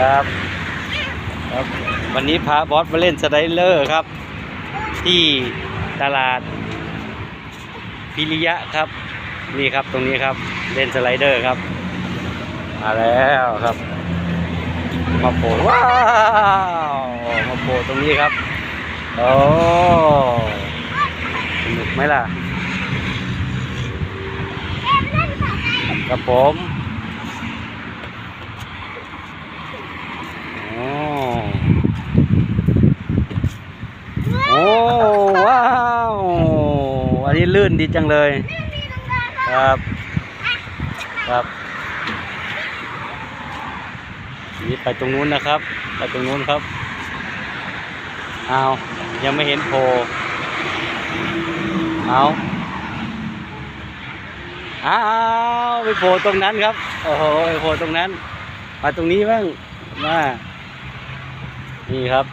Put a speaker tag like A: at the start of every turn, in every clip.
A: ครับครับ วันนี้พาบอสมาเล่นสไลเดอร์ครับ ที่ตลาดพิริยะครับ นี่ครับตรงนี้ครับเล่นสไลเดอร์ครับมาแล้วครับ มาโผล่ว้าวมาโผล่ตรงนี้ครับโอ้สนุกไหมล่ะครับผมโอ้โอ้ว้าว อันนี้ลื่นดีจังเลย ครับ ครับนี่ไปตรงนู้นนะครับ ไปตรงนู้นครับเอายังไม่เห็นโผล่เอาอ้าวไปโผล่ตรงนั้นครับ โอ้โหไปโผล่ตรงนั้น มาตรงนี้บ้าง มา นี่ครับ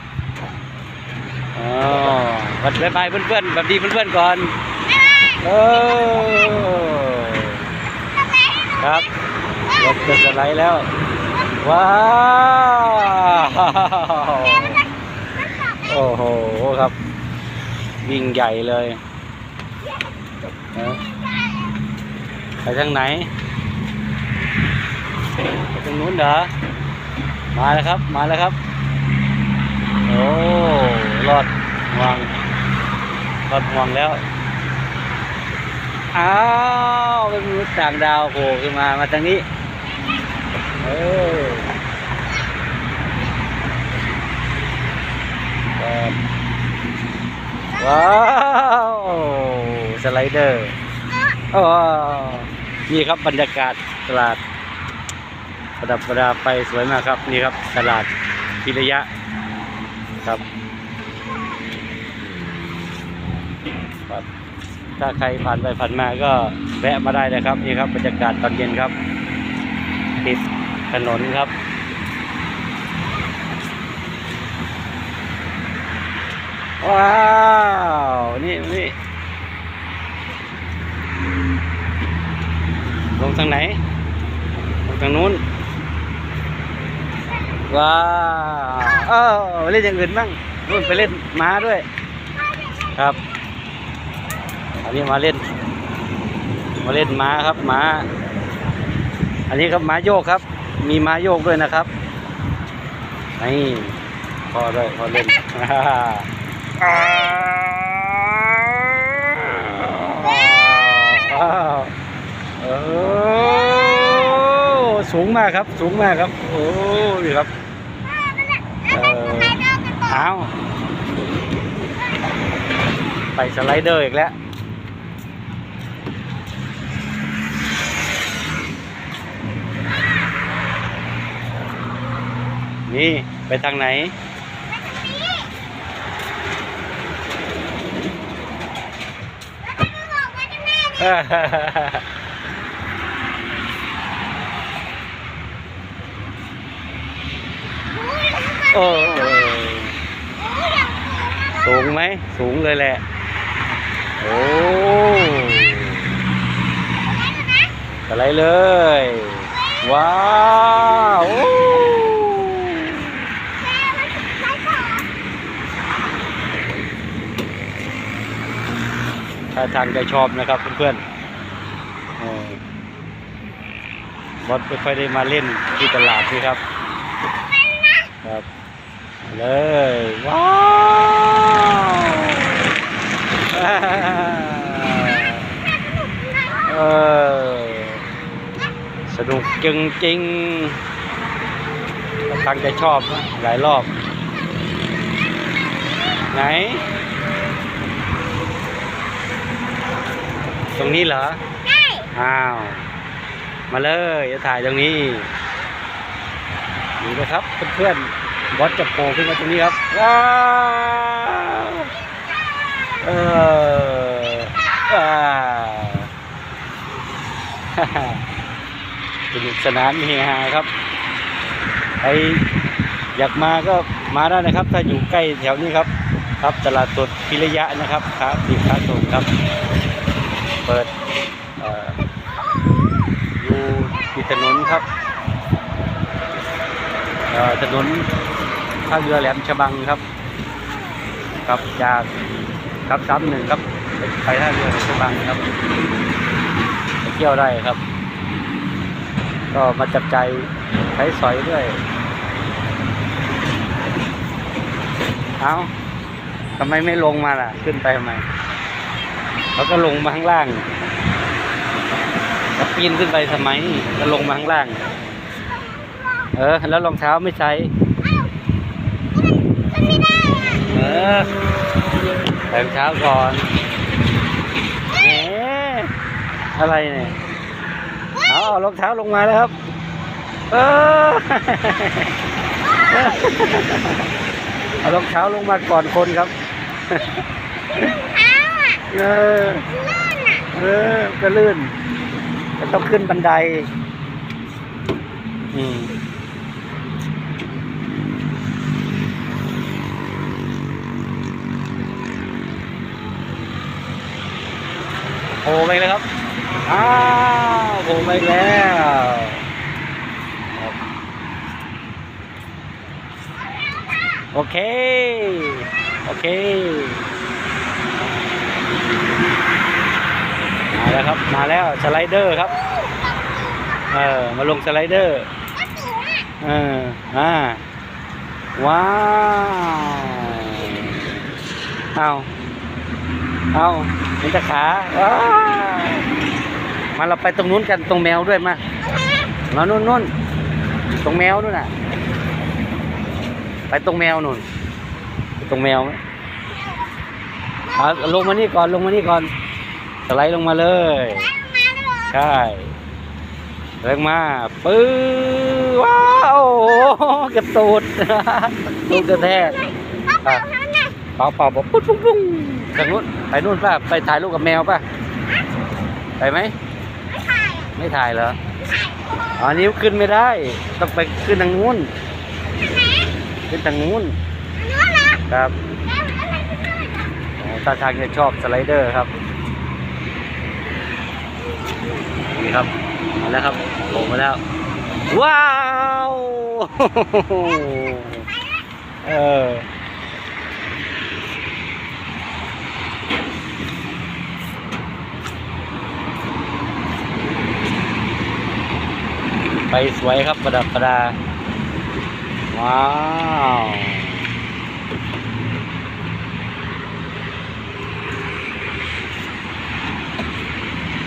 A: อ๋อบัดบายบายเพื่อนๆแบบดีเพื่อนๆก่อน เออครับรถจะสไลด์แล้ว ว้าว โอ้โหครับ วิ่งใหญ่เลยไปทางไหนไปตรงนู้นเหรอ มาแล้วครับ มาแล้วครับ โอ้รอดห่วงรอดห่วงแล้ว อ้าวเป็นมนุษย์ต่างดาวโผล่ขึ้นมามาทางนี้เออครับว้าวสไลเดอร์อ๋อนี่ครับบรรยากาศตลาด ประดับประดาไฟสวยมากครับนี่ครับตลาดพิระยะครับครับ ถ้าใครผ่านไปผ่านมาก็แวะมาได้นะครับนี่ครับบรรยากาศตอนเย็นครับ ติดถนนครับว้าวนี่นี่ลงทางไหนลงทางนู้นว้าวเออเล่นอย่างอื่นบ้างนู่นไปเล่นม้าด้วย ครับ อันนี้มาเล่น มาเล่นม้าครับม้า อันนี้ครับม้าโยกครับ มีม้าโยกด้วยนะครับนี่พอด้วยพอเล่นว้าวเออสูงมากครับ สูงมากครับ โอ้ยครับออเอาไปสไลเดอร์อีกแล้ว นี่ไปทางไหน โอ้สูงไหม สูงเลยแหละ โอ้อะไรเลย ว้าวโอ้ ถ้าทางจะชอบนะครับเพื่อนๆบอสไม่ค่อยได้มาเล่นที่ตลาดนี่ครับครับ เลยว้าวเออสนุกจริงจริงๆทางจะชอบหลายรอบ ไหน ตรงนี้เหรออ้าว มาเลยจะถ่ายตรงนี้ นี่นะครับเพื่อนๆบอสจะโผล่ขึ้นมาตรงนี้ครับ ว้าวเออว้าวสนุกสนานเฮฮาครับใครอยากมาก็มาได้นะครับ ถ้าอยู่ใกล้แถวนี้ครับ ครับตลาดสดพิระยะนะครับครับสินค้าส่งครับ เปิดอยู่ที่ถนนครับถนนท่าเรือแหลมฉบังครับครับจากครับซ้ำหนึ่งครับไปท่าเรือแหลมฉบังครับไปเที่ยวได้ครับ ก็มาจับใจใช้สอยด้วยเอ้าทำไมไม่ลงมาล่ะ ขึ้นไปทำไม เขาก็ลงมาข้างล่างปีนขึ้นไปทำไมก็ลงมาข้างล่าง เออ แล้วรองเท้าไม่ใช้
B: มันไม่ได้อะ
A: เออใส่รองเท้าก่อนแหมอะไรเนี่ยอาเอารองเท้าลงมาแล้วครับ เออเอารองเท้าลงมาก่อนคนครับ
B: เท้าอะ
A: เออ
B: ลื่นอะ
A: เออก็ลื่นก็ต้องขึ้นบันได อืมโผล่ไปเลยครับ อ้าวโผล่ไปแล้วครับโอเค โอเค มาแล้วครับมาแล้วสไลเดอร์ครับ เออมาลงสไลเดอร์เอออ่าว้าวเอาเอาเห็นตะขาว้ามาเราไปตรงนู้นกันตรงแมวด้วยมามานู่นนู่นตรงแมวนู่นน่ะ ไปตรงแมวนู่น ตรงแมวไหม เอาลงมานี่ก่อนลงมานี่ก่อนสไลด์ลงมาเลย
B: แล้วมาแล้วเหรอ
A: ใช่เร่งมาปื้อว้าวเก็บตูดตูดกระแทก
B: เอาเปล่าเท่านั้นน่ะ
A: เป่าเป่าบอกปุ๊บปุ๊บปุ๊บทางนู้นไปนู่นป่ะไปถ่ายรูปกับแมวป่ะไปไหม
B: ไม่ถ่ายอะ
A: ไม่ถ่ายเหรอ
B: ไม่ถ่าย
A: อ๋อนิ้วขึ้นไม่ได้ ต้องไปขึ้นทางนู้น
B: ไหน
A: ขึ้นทางนู้น
B: อันนู้นเหรอ
A: ครับ
B: แล้วอะไรก็ได้
A: อ๋อ ตาทางจะชอบสไลเดอร์ครับ นี่ครับมาแล้วครับโผล่มาแล้ว ว้าวเออไปสวยครับประดับประดา ว้าว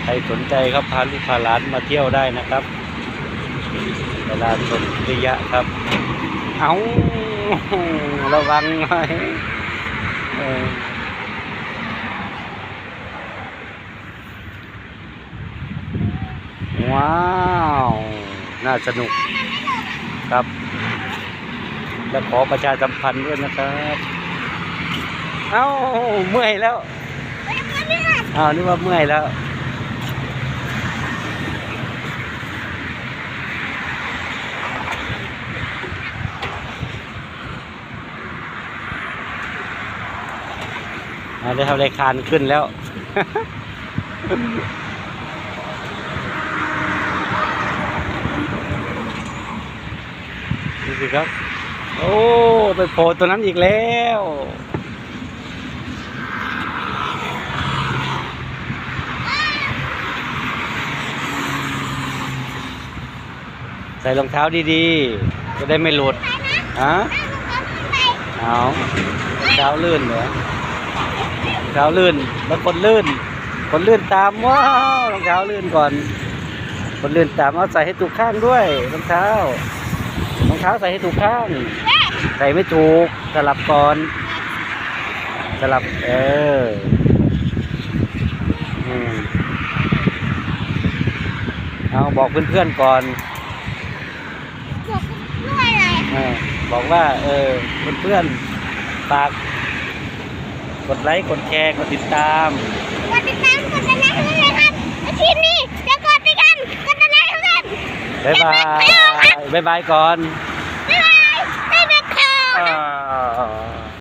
A: ใคร สนใจครับพาลูกพาหลานมาเที่ยวได้นะครับเวลาสนริยะครับ เอาระวังหน่อยเออว้าว น่าสนุกครับ และขอประชาสัมพันธ์ด้วยนะครับ เอ้า เมื่อยแล้วอ้าวนึกว่าเมื่อยแล้ว ได้ทำรายคานขึ้นแล้ว ดูสิครับ โอ้ ไปโผล่ตัวนั้นอีกแล้วใส่รองเท้าดีๆ จะได้ไม่หลุดฮะเอาเท้าลื่นเหรอ เท้าลื่นแล้วคนลื่น คนลื่นตามว้าวรองเท้าลื่นก่อน คนลื่นตามเอาใส่ให้ถูกข้างด้วยรองเท้ารองเท้าใส่ให้ถูกข้าง ใส่ไม่ถูกสลับก่อนสลับเอออืมเอาบอกเพื่อนๆก่อน
B: บอกด้วยอะไร
A: เออบอกว่าเออเพื่อนๆฝาก กดไลค์ กดแชร์ กดติดตาม
B: กดติดตามกดติดตามให้เลยครับอาชีพนี้จะกดติดกันกดติดตามให้กัน
A: บ๊ายบาย บ๊ายบายก่อน
B: บ